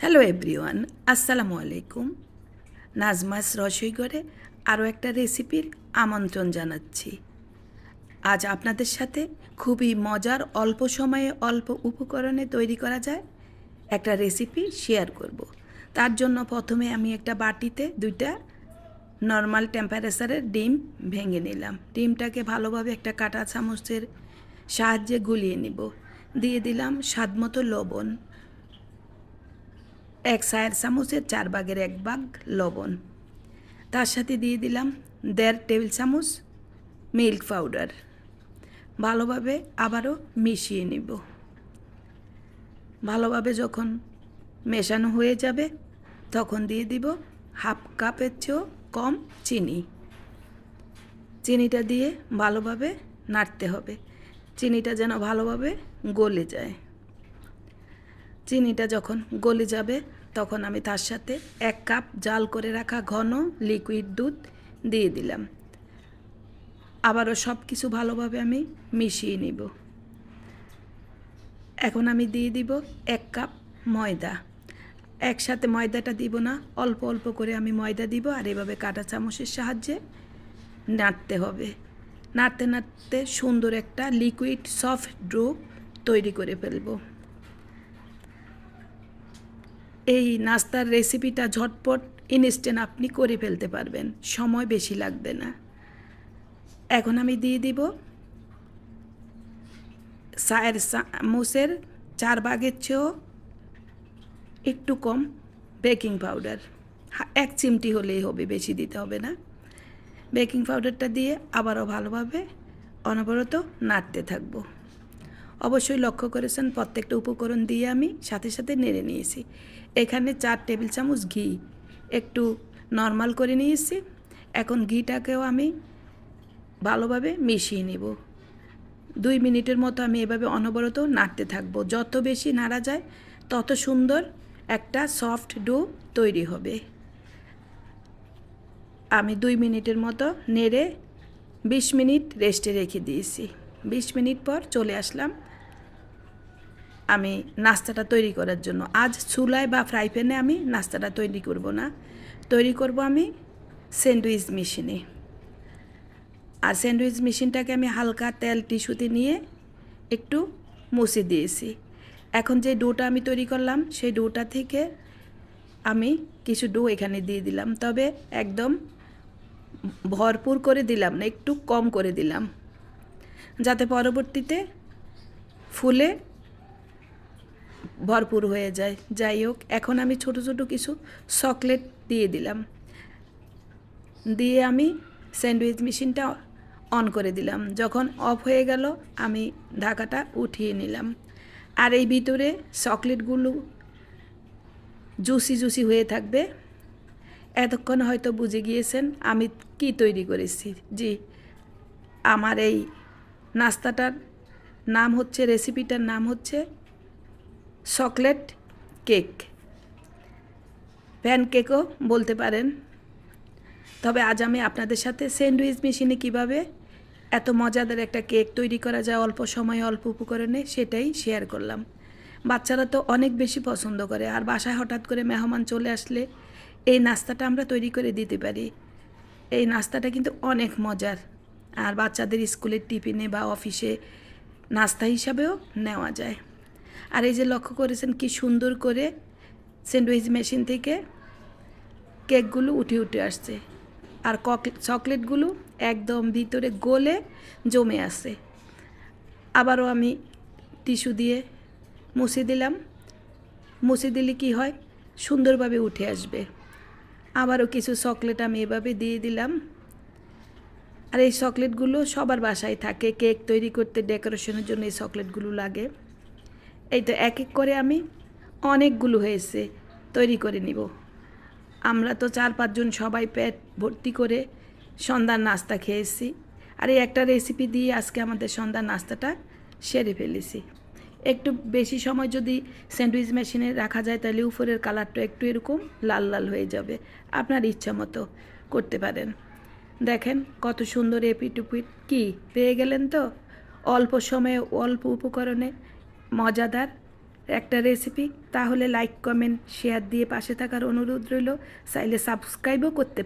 Hello everyone আসসালামু আলাইকুম নাজমাস রসইগড়ে আরও একটা রেসিপির আমন্ত্রণ জানাচ্ছি। আজ আপনাদের সাথে খুবই মজার অল্প সময়ে অল্প উপকরণে তৈরি করা যায় একটা রেসিপি শেয়ার করব। তার জন্য প্রথমে আমি একটা বাটিতে দুইটা নর্মাল টেম্পারেচারের ডিম ভেঙে নিলাম। ডিমটাকে ভালোভাবে একটা কাটা চামচের সাহায্যে গুলিয়ে নিব। দিয়ে দিলাম স্বাদমতো লবণ। এক চায়ের চামচের চার ভাগের এক ভাগ লবণ। তার সাথে দিয়ে দিলাম দেড় টেবিল চামচ মিল্ক পাউডার। ভালোভাবে আবারও মিশিয়ে নিব। ভালোভাবে যখন মেশানো হয়ে যাবে, তখন দিয়ে দিব হাফ কাপের চেয়েও কম চিনি। চিনিটা দিয়ে ভালোভাবে নাড়তে হবে। চিনিটা যেন ভালোভাবে গলে যায়। চিনিটা যখন গলে যাবে, তখন আমি তার সাথে এক কাপ জাল করে রাখা ঘন লিকুইড দুধ দিয়ে দিলাম। আবারও সব কিছু ভালোভাবে আমি মিশিয়ে নিব। এখন আমি দিয়ে দিব এক কাপ ময়দা। একসাথে ময়দাটা দিব না, অল্প অল্প করে আমি ময়দা দিব আর এভাবে কাটা চামচের সাহায্যে নাড়তে হবে। নাড়তে নাড়তে সুন্দর একটা লিকুইড সফট ড্রো তৈরি করে ফেলব। এই নাস্তার রেসিপিটা ঝটপট ইনস্ট্যান্ট আপনি করে ফেলতে পারবেন। সময় বেশি লাগবে না। এখন আমি দিয়ে দিব চায়ের চামচের চার ভাগের চেয়েও একটু কম বেকিং পাউডার এক চিমটি হলেই হবে, বেশি দিতে হবে না। বেকিং পাউডারটা দিয়ে আবারও ভালোভাবে অনবরত নাড়তে থাকব। অবশ্যই লক্ষ্য করেছেন, প্রত্যেকটা উপকরণ দিয়ে আমি সাথে সাথে নেড়ে নিয়েছি। এখানে চার টেবিল চামচ ঘি। একটু নর্মাল করে নিয়েছি। এখন ঘিটাকেও আমি ভালোভাবে মিশিয়ে নেব। দুই মিনিটের মতো আমি এভাবে অনবরত নাড়তে থাকব। যত বেশি নাড়া যায়, তত সুন্দর একটা সফট ডো তৈরি হবে। আমি দুই মিনিটের মতো নেড়ে বিশ মিনিট রেস্টে রেখে দিয়েছি। বিশ মিনিট পর চলে আসলাম আমি নাস্তাটা তৈরি করার জন্য। আজ চুলায় বা ফ্রাই প্যানে আমি নাস্তাটা তৈরি করব না। তৈরি করব আমি স্যান্ডউইচ মেশিনে। আর স্যান্ডউইচ মেশিনটাকে আমি হালকা তেল টিস্যুতে নিয়ে একটু মুছে দিয়েছি। এখন যে ডোটা আমি তৈরি করলাম, সেই ডোটা থেকে আমি কিছু ডো এখানে দিয়ে দিলাম। তবে একদম ভরপুর করে দিলাম না, একটু কম করে দিলাম। যাতে পরবর্তীতে ফুলে ভরপুর হয়ে যায়। যাই হোক, এখন আমি ছোট ছোট কিছু চকলেট দিয়ে দিলাম। দিয়ে আমি স্যান্ডউইচ মেশিনটা অন করে দিলাম। যখন অফ হয়ে গেল, আমি ঢাকাটা উঠিয়ে নিলাম। আর এই ভিতরে চকলেটগুলো জুসি জুসি হয়ে থাকবে। এতক্ষণ হয়তো বুঝে গিয়েছেন আমি কি তৈরি করেছি। জি, আমার এই নাস্তাটার নাম হচ্ছে রেসিপিটার নাম হচ্ছে চকলেট কেক প্যান কেকও বলতে পারেন। তবে আজ আমি আপনাদের সাথে স্যান্ডউইচ মেশিনে কীভাবে এত মজাদার একটা কেক তৈরি করা যায়, অল্প সময়ে অল্প উপকরণে সেটাই শেয়ার করলাম। বাচ্চারা তো অনেক বেশি পছন্দ করে, আর বাসায় হঠাৎ করে মেহমান চলে আসলে এই নাস্তাটা আমরা তৈরি করে দিতে পারি। এই নাস্তাটা কিন্তু অনেক মজার। আর বাচ্চাদের স্কুলের টিফিনে বা অফিসে নাস্তা হিসাবেও নেওয়া যায়। আর এই যে লক্ষ্য করেছেন কি সুন্দর করে স্যান্ডউইচ মেশিন থেকে কেকগুলো উঠে উঠে আসছে। আর কক, চকলেটগুলো একদম ভিতরে গলে জমে আছে। আবারও আমি টিস্যু দিয়ে মুছে দিলাম। মুছে দিলে কি হয়? সুন্দরভাবে উঠে আসবে। আবারও কিছু চকলেট আমি এভাবে দিয়ে দিলাম। আর এই চকলেটগুলো সবার বাসায় থাকে, কেক তৈরি করতে ডেকোরেশনের জন্য এই চকলেটগুলো লাগে। এই তো এক এক করে আমি অনেকগুলো হয়েছে, তৈরি করে নিব। আমরা তো চার পাঁচজন সবাই পেট ভর্তি করে সন্ধ্যার নাস্তা খেয়েছি। আর এই একটা রেসিপি দিয়ে আজকে আমাদের সন্ধ্যার নাস্তাটা সেরে ফেলেছি। একটু বেশি সময় যদি স্যান্ডউইচ মেশিনে রাখা যায়, তাহলে উপরের কালারটা একটু এরকম লাল লাল হয়ে যাবে। আপনার ইচ্ছা মতো করতে পারেন। দেখেন, কত সুন্দর এপিটুপিট কি, পেয়ে গেলেন তো? অল্প সময়ে, অল্প উপকরণে। মজাদার একটা রেসিপি তাহলে লাইক কমেন্ট শেয়ার দিয়ে পাশে থাকার অনুরোধ রইল। চাইলে সাবস্ক্রাইবও করতে